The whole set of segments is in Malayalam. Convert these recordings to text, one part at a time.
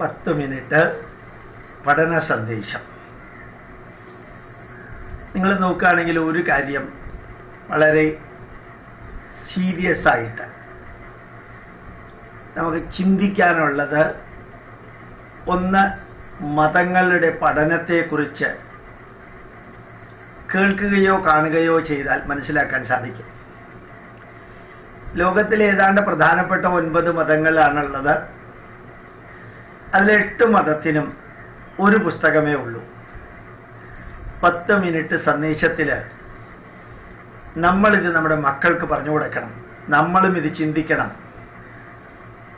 പത്ത് മിനിറ്റ് പഠന സന്ദേശം. നിങ്ങൾ നോക്കുകയാണെങ്കിൽ ഒരു കാര്യം വളരെ സീരിയസ് ആയിട്ട് നമുക്ക് ചിന്തിക്കാനുള്ളത് ഒന്ന് മതങ്ങളുടെ പഠനത്തെക്കുറിച്ച് കേൾക്കുകയോ കാണുകയോ ചെയ്താൽ മനസ്സിലാക്കാൻ സാധിക്കും. ലോകത്തിലെ ഏതാണ്ട് പ്രധാനപ്പെട്ട ഒൻപത് മതങ്ങളാണുള്ളത്. അതിലെ എട്ട് മതത്തിനും ഒരു പുസ്തകമേ ഉള്ളൂ. പത്ത് മിനിറ്റ് സന്ദേശത്തിൽ നമ്മളിത് നമ്മുടെ മക്കൾക്ക് പറഞ്ഞു കൊടുക്കണം. നമ്മളും ഇത് ചിന്തിക്കണം.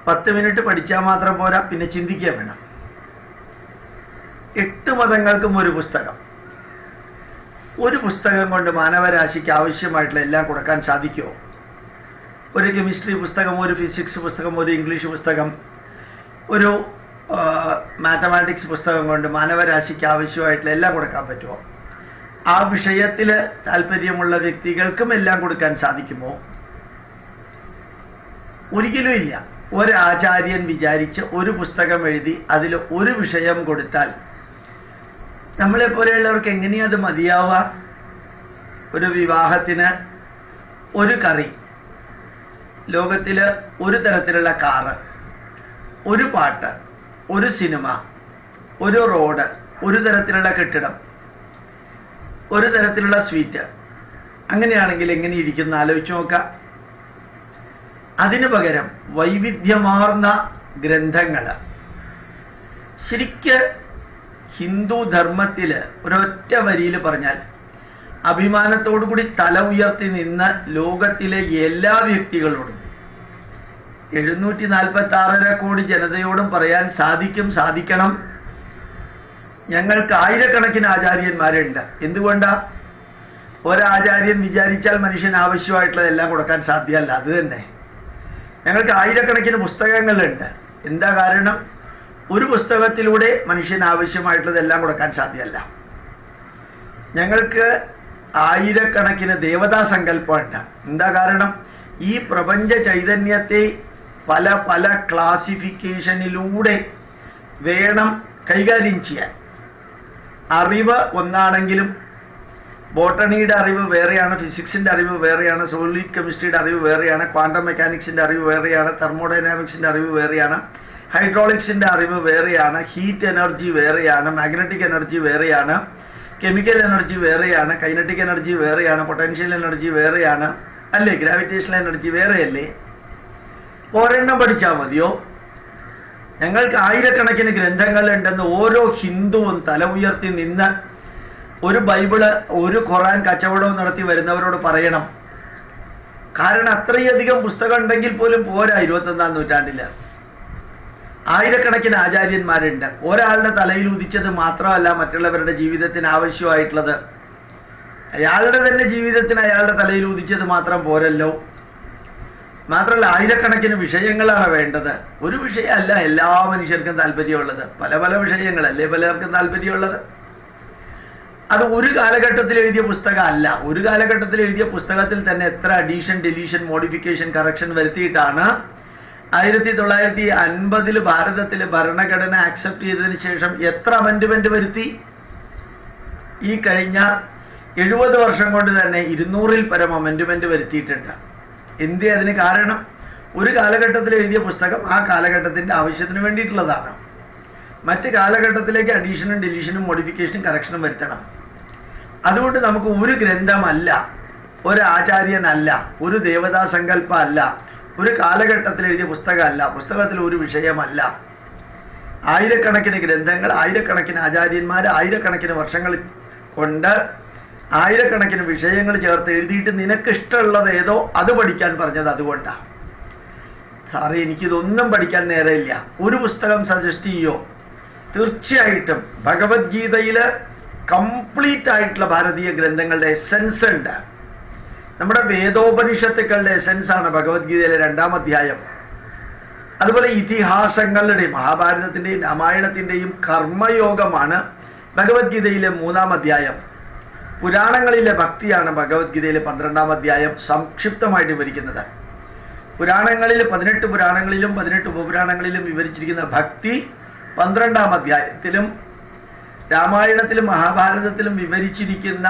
പത്ത് മിനിറ്റ് പഠിച്ചാൽ മാത്രം പോരാ പിന്നെ ചിന്തിക്കുക വേണം. എട്ട് മതങ്ങൾക്കും ഒരു പുസ്തകം. ഒരു പുസ്തകം കൊണ്ട് മാനവരാശിക്ക് ആവശ്യമായിട്ടുള്ള എല്ലാം കൊടുക്കാൻ സാധിക്കുമോ ഒരു കെമിസ്ട്രി പുസ്തകം ഒരു ഫിസിക്സ് പുസ്തകം ഒരു ഇംഗ്ലീഷ് പുസ്തകം ഒരു മാത്തമാറ്റിക്സ് പുസ്തകം കൊണ്ട് മാനവരാശിക്ക് ആവശ്യമായിട്ടുള്ള എല്ലാം കൊടുക്കാൻ പറ്റുമോ? ആ വിഷയത്തിൽ താല്പര്യമുള്ള വ്യക്തികൾക്കും എല്ലാം കൊടുക്കാൻ സാധിക്കുമോ? ഒരിക്കലും ഇല്ല. ഒരാചാര്യൻ വിചാരിച്ച് ഒരു പുസ്തകം എഴുതി അതിൽ ഒരു വിഷയം കൊടുത്താൽ നമ്മളെ പോലെയുള്ളവർക്ക് എങ്ങനെയത് മതിയാവുക? ഒരു വിവാഹത്തിന് ഒരു കറി ലോകത്തിൽ ഒരു തരത്തിലുള്ള കാറ് ഒരു പാട്ട് ഒരു സിനിമ ഒരു റോഡ് ഒരു തരത്തിലുള്ള കെട്ടിടം ഒരു തരത്തിലുള്ള സ്വീറ്റ് അങ്ങനെയാണെങ്കിൽ എങ്ങനെ ഇരിക്കുന്ന ആലോചിച്ച് നോക്കാം. അതിനു പകരം വൈവിധ്യമാർന്ന ഗ്രന്ഥങ്ങൾ. ശരിക്ക് ഹിന്ദു ധർമ്മത്തിൽ ഒരൊറ്റ വരിയിൽ പറഞ്ഞാൽ അഭിമാനത്തോടുകൂടി തല ഉയർത്തി നിന്ന ലോകത്തിലെ എല്ലാ വ്യക്തികളോടും എഴുന്നൂറ്റി നാൽപ്പത്തി ആറര കോടി ജനതയോടും പറയാൻ സാധിക്കും സാധിക്കണം. ഞങ്ങൾക്ക് ആയിരക്കണക്കിന് ആചാര്യന്മാരുണ്ട്. എന്തുകൊണ്ടാ? ഒരാചാര്യൻ വിചാരിച്ചാൽ മനുഷ്യൻ ആവശ്യമായിട്ടുള്ളതെല്ലാം കൊടുക്കാൻ സാധ്യമല്ല. അത് തന്നെ. ഞങ്ങൾക്ക് ആയിരക്കണക്കിന് പുസ്തകങ്ങളുണ്ട്. എന്താ കാരണം? ഒരു പുസ്തകത്തിലൂടെ മനുഷ്യൻ ആവശ്യമായിട്ടുള്ളതെല്ലാം കൊടുക്കാൻ സാധ്യമല്ല. ഞങ്ങൾക്ക് ആയിരക്കണക്കിന് ദേവതാ സങ്കല്പമുണ്ട് എന്താ കാരണം? ഈ പ്രപഞ്ച ചൈതന്യത്തെ പല പല ക്ലാസിഫിക്കേഷനിലൂടെ വേണം കൈകാര്യം ചെയ്യാൻ. അറിവ് ഒന്നാണെങ്കിലും ബോട്ടണിയുടെ അറിവ് വേറെയാണ് ഫിസിക്സിന്റെ അറിവ് വേറെയാണ് സോളിഡ് കെമിസ്ട്രിയുടെ അറിവ് വേറെയാണ് ക്വാണ്ടം മെക്കാനിക്സിന്റെ അറിവ് വേറെയാണ് തെർമോഡൈനാമിക്സിന്റെ അറിവ് വേറെയാണ് ഹൈഡ്രോളിക്സിന്റെ അറിവ് വേറെയാണ് ഹീറ്റ് എനർജി വേറെയാണ് മാഗ്നറ്റിക് എനർജി വേറെയാണ് കെമിക്കൽ എനർജി വേറെയാണ് കൈനറ്റിക് എനർജി വേറെയാണ് പൊട്ടൻഷ്യൽ എനർജി വേറെയാണ് അല്ലേ? ഗ്രാവിറ്റേഷണൽ എനർജി വേറെയല്ലേ? ഒരെണ്ണം പഠിച്ചാൽ മതിയോ? ഞങ്ങൾക്ക് ആയിരക്കണക്കിന് ഗ്രന്ഥങ്ങളുണ്ടെന്ന് ഓരോ ഹിന്ദുവും തല ഉയർത്തി നിന്ന് ഒരു ബൈബിൾ ഒരു ഖുറാൻ കച്ചവടവും നടത്തി വരുന്നവരോട് പറയണം. കാരണം അത്രയധികം പുസ്തകം ഉണ്ടെങ്കിൽ പോലും പോരാ ഇരുപത്തൊന്നാം നൂറ്റാണ്ടിൽ. ആയിരക്കണക്കിന് ആചാര്യന്മാരുണ്ട്. ഒരാളുടെ തലയിൽ ഉദിച്ചത് മാത്രമല്ല മറ്റുള്ളവരുടെ ജീവിതത്തിന് ആവശ്യമായിട്ടുള്ളത്. അയാളുടെ തന്നെ ജീവിതത്തിന് അയാളുടെ തലയിൽ ഉദിച്ചത് മാത്രം പോരല്ലോ. മാത്രമല്ല ആയിരക്കണക്കിന് വിഷയങ്ങളാണ് വേണ്ടത്. ഒരു വിഷയമല്ല എല്ലാ മനുഷ്യർക്കും താല്പര്യമുള്ളത്. പല പല വിഷയങ്ങളല്ലേ പലർക്കും താല്പര്യമുള്ളത്? അത് ഒരു കാലഘട്ടത്തിൽ എഴുതിയ പുസ്തകമല്ല. ഒരു കാലഘട്ടത്തിൽ എഴുതിയ പുസ്തകത്തിൽ തന്നെ എത്ര അഡീഷൻ ഡെലീഷൻ മോഡിഫിക്കേഷൻ കറക്ഷൻ വരുത്തിയിട്ടാണ് ആയിരത്തി തൊള്ളായിരത്തി അൻപതിൽ ഭാരതത്തിലെ ഭരണഘടന ആക്സെപ്റ്റ് ചെയ്തതിന് ശേഷം എത്ര അമെൻഡ്മെന്റ് വരുത്തി? ഈ കഴിഞ്ഞ എഴുപത് വർഷം കൊണ്ട് തന്നെ ഇരുന്നൂറിൽ പരം അമെൻഡ്മെന്റ് വരുത്തിയിട്ടുണ്ട്. എന്തേ അതിന് കാരണം ഒരു കാലഘട്ടത്തിൽ എഴുതിയ പുസ്തകം ആ കാലഘട്ടത്തിന്റെ ആവശ്യത്തിന് വേണ്ടിയിട്ടുള്ളതാണ്. മറ്റ് കാലഘട്ടത്തിലേക്ക് അഡീഷനും ഡിലീഷനും മോഡിഫിക്കേഷനും കറക്ഷനും വരുത്തണം. അതുകൊണ്ട് നമുക്ക് ഒരു ഗ്രന്ഥമല്ല ഒരു ആചാര്യനല്ല ഒരു ദേവതാ സങ്കല്പ അല്ല ഒരു കാലഘട്ടത്തിൽ എഴുതിയ പുസ്തകമല്ല പുസ്തകത്തിൽ ഒരു വിഷയമല്ല. ആയിരക്കണക്കിന് ഗ്രന്ഥങ്ങൾ ആയിരക്കണക്കിന് ആചാര്യന്മാർ ആയിരക്കണക്കിന് വർഷങ്ങൾ കൊണ്ട് ആയിരക്കണക്കിന് വിഷയങ്ങൾ ചേർത്ത് എഴുതിയിട്ട് നിനക്ക് ഇഷ്ടമുള്ളത് ഏതോ അത് പഠിക്കാൻ പറഞ്ഞത് അതുകൊണ്ടാണ് സാറേ എനിക്കിതൊന്നും പഠിക്കാൻ നേരമില്ല. ഒരു പുസ്തകം സജസ്റ്റ് ചെയ്യോ? തീർച്ചയായിട്ടും. ഭഗവത്ഗീതയിൽ കംപ്ലീറ്റ് ആയിട്ടുള്ള ഭാരതീയ ഗ്രന്ഥങ്ങളുടെ എസെൻസ് ഉണ്ട്. നമ്മുടെ വേദോപനിഷത്തുക്കളുടെ എസെൻസ് ആണ് ഭഗവത്ഗീതയിലെ രണ്ടാം അധ്യായം. അതുപോലെ ഇതിഹാസങ്ങളുടെയും മഹാഭാരതത്തിന്റെയും രാമായണത്തിന്റെയും കർമ്മയോഗമാണ് ഭഗവത്ഗീതയിലെ മൂന്നാം അധ്യായം. പുരാണങ്ങളിലെ ഭക്തിയാണ് ഭഗവത്ഗീതയിലെ പന്ത്രണ്ടാം അധ്യായം സംക്ഷിപ്തമായിട്ട് വിവരിക്കുന്നത്. പുരാണങ്ങളിൽ പതിനെട്ട് പുരാണങ്ങളിലും പതിനെട്ട് ഉപപുരാണങ്ങളിലും വിവരിച്ചിരിക്കുന്ന ഭക്തി പന്ത്രണ്ടാം അധ്യായത്തിലും രാമായണത്തിലും മഹാഭാരതത്തിലും വിവരിച്ചിരിക്കുന്ന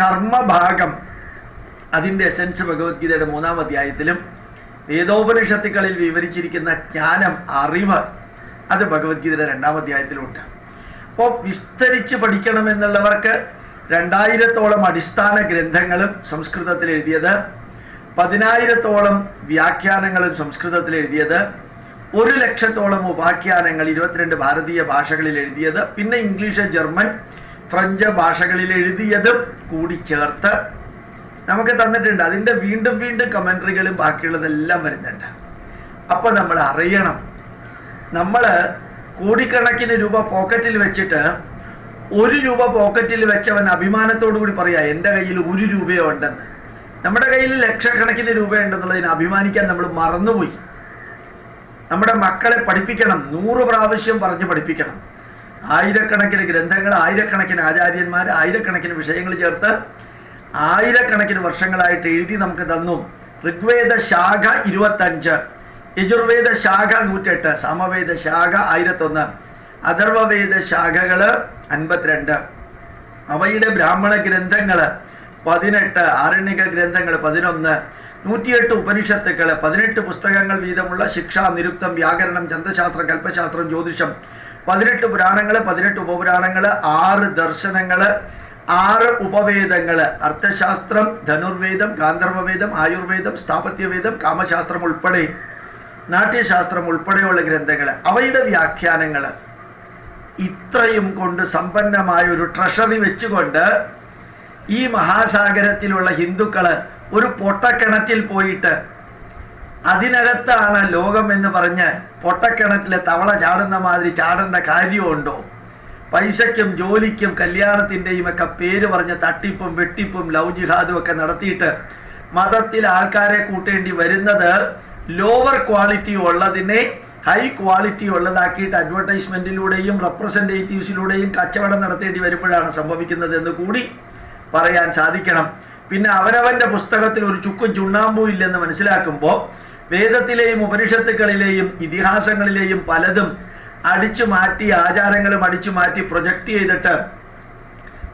കർമ്മഭാഗം അതിന്റെ എസൻസ് ഭഗവത്ഗീതയുടെ മൂന്നാം അധ്യായത്തിലും വേദോപനിഷത്തുക്കളിൽ വിവരിച്ചിരിക്കുന്ന ജ്ഞാനം അറിവ് അത് ഭഗവത്ഗീതയുടെ രണ്ടാം അധ്യായത്തിലുണ്ട്. അപ്പോൾ വിസ്തരിച്ച് പഠിക്കണമെന്നുള്ളവർക്ക് രണ്ടായിരത്തോളം അടിസ്ഥാന ഗ്രന്ഥങ്ങളും സംസ്കൃതത്തിൽ എഴുതിയത് പതിനായിരത്തോളം വ്യാഖ്യാനങ്ങളും സംസ്കൃതത്തിൽ എഴുതിയത് ഒരു ലക്ഷത്തോളം ഉപാഖ്യാനങ്ങൾ ഇരുപത്തിരണ്ട് ഭാരതീയ ഭാഷകളിൽ എഴുതിയത് പിന്നെ ഇംഗ്ലീഷ് ജർമ്മൻ ഫ്രഞ്ച് ഭാഷകളിൽ എഴുതിയതും കൂടി ചേർത്ത് നമുക്ക് തന്നിട്ടുണ്ട്. അതിന്റെ വീണ്ടും വീണ്ടും കമന്ററികളും ബാക്കിയുള്ളതെല്ലാം വരുന്നുണ്ട്. അപ്പൊ നമ്മൾ അറിയണം. നമ്മൾ കോടിക്കണക്കിന് രൂപ പോക്കറ്റിൽ വെച്ചിട്ട് ഒരു രൂപ പോക്കറ്റിൽ വെച്ചവൻ അഭിമാനത്തോടു കൂടി പറയാ എന്റെ കയ്യിൽ ഒരു രൂപയോ ഉണ്ടെന്ന്. നമ്മുടെ കയ്യിൽ ലക്ഷക്കണക്കിന് രൂപയുണ്ടെന്നുള്ളതിന് അഭിമാനിക്കാൻ നമ്മൾ മറന്നുപോയി. നമ്മുടെ മക്കളെ പഠിപ്പിക്കണം നൂറ് പ്രാവശ്യം പറഞ്ഞ് പഠിപ്പിക്കണം. ആയിരക്കണക്കിന് ഗ്രന്ഥങ്ങൾ ആയിരക്കണക്കിന് ആചാര്യന്മാർ ആയിരക്കണക്കിന് വിഷയങ്ങൾ ചേർത്ത് ആയിരക്കണക്കിന് വർഷങ്ങളായിട്ട് എഴുതി നമുക്ക് തന്നു. ഋഗ്വേദ ശാഖ ഇരുപത്തഞ്ച് യജുർവേദ ശാഖ നൂറ്റെട്ട് സമവേദ ശാഖ ആയിരത്തൊന്ന് അഥർവവേദ ശാഖകൾ അൻപത്തിരണ്ട്. അവയുടെ ബ്രാഹ്മണ ഗ്രന്ഥങ്ങൾ പതിനെട്ട് ആരണ്യക ഗ്രന്ഥങ്ങൾ പതിനൊന്ന് നൂറ്റിയെട്ട് ഉപനിഷത്തുക്കൾ പതിനെട്ട് പുസ്തകങ്ങൾ വീതമുള്ള ശിക്ഷ നിരുക്തം വ്യാകരണം ചന്ദ്രശാസ്ത്രം കൽപ്പശാസ്ത്രം ജ്യോതിഷം. പതിനെട്ട് പുരാണങ്ങൾ പതിനെട്ട് ഉപപുരാണങ്ങൾ ആറ് ദർശനങ്ങൾ ആറ് ഉപവേദങ്ങൾ അർത്ഥശാസ്ത്രം ധനുർവേദം ഗാന്ധർവവേദം ആയുർവേദം സ്ഥാപത്യവേദം കാമശാസ്ത്രം ഉൾപ്പെടെ നാട്യശാസ്ത്രം ഉൾപ്പെടെയുള്ള ഗ്രന്ഥങ്ങൾ അവയുടെ വ്യാഖ്യാനങ്ങൾ ഇത്രയും കൊണ്ട് സമ്പന്നമായ ഒരു ട്രഷറി വെച്ചുകൊണ്ട് ഈ മഹാസാഗരത്തിലുള്ള ഹിന്ദുക്കൾ ഒരു പൊട്ടക്കിണറ്റിൽ പോയിട്ട് അതിനകത്താണ് ലോകം എന്ന് പറഞ്ഞ് പൊട്ടക്കിണറ്റിലെ തവള ചാടുന്ന മാതിരി ചാടേണ്ട കാര്യമുണ്ടോ? പൈസയ്ക്കും ജോലിക്കും കല്യാണത്തിന്റെയും ഒക്കെ പേര് പറഞ്ഞ് തട്ടിപ്പും വെട്ടിപ്പും ലവ് ജിഹാദും ഒക്കെ നടത്തിയിട്ട് മതത്തിൽ ആൾക്കാരെ കൂട്ടേണ്ടി വരുന്നത് ലോവർ ക്വാളിറ്റി ഉള്ളതിനെ ഹൈ ക്വാളിറ്റി ഉള്ളതാക്കിയിട്ട് അഡ്വർടൈസ്മെന്റിലൂടെയും റെപ്രസെന്റേറ്റീവ്സിലൂടെയും കച്ചവടം നടത്തേണ്ടി വരുമ്പോഴാണ് സംഭവിക്കുന്നത് എന്ന് കൂടി പറയാൻ സാധിക്കണം. പിന്നെ അവരവന്റെ പുസ്തകത്തിൽ ഒരു ചുക്കും ചുണ്ണാമ്പും ഇല്ലെന്ന് മനസ്സിലാക്കുമ്പോൾ വേദത്തിലെയും ഉപനിഷത്തുക്കളിലെയും ഇതിഹാസങ്ങളിലെയും പലതും അടിച്ചു മാറ്റി ആചാരങ്ങളും അടിച്ചു മാറ്റി പ്രൊജക്റ്റ് ചെയ്തിട്ട്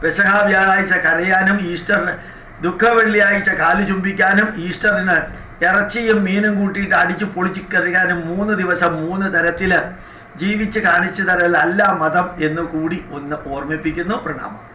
പെസഹ വ്യാഴാഴ്ച കരയാനും ഈസ്റ്ററിന് ദുഃഖ വെള്ളിയാഴ്ച കാലു ചുംബിക്കാനും ഈസ്റ്ററിന് ഇറച്ചിയും മീനും കൂട്ടിയിട്ട് അടിച്ചു പൊളിച്ചു കറിയാനും മൂന്ന് ദിവസം മൂന്ന് തരത്തിൽ ജീവിച്ച് കാണിച്ചു തരലല്ല മതം എന്ന് കൂടി ഒന്ന് ഓർമ്മിപ്പിക്കുന്നു പ്രണാമം.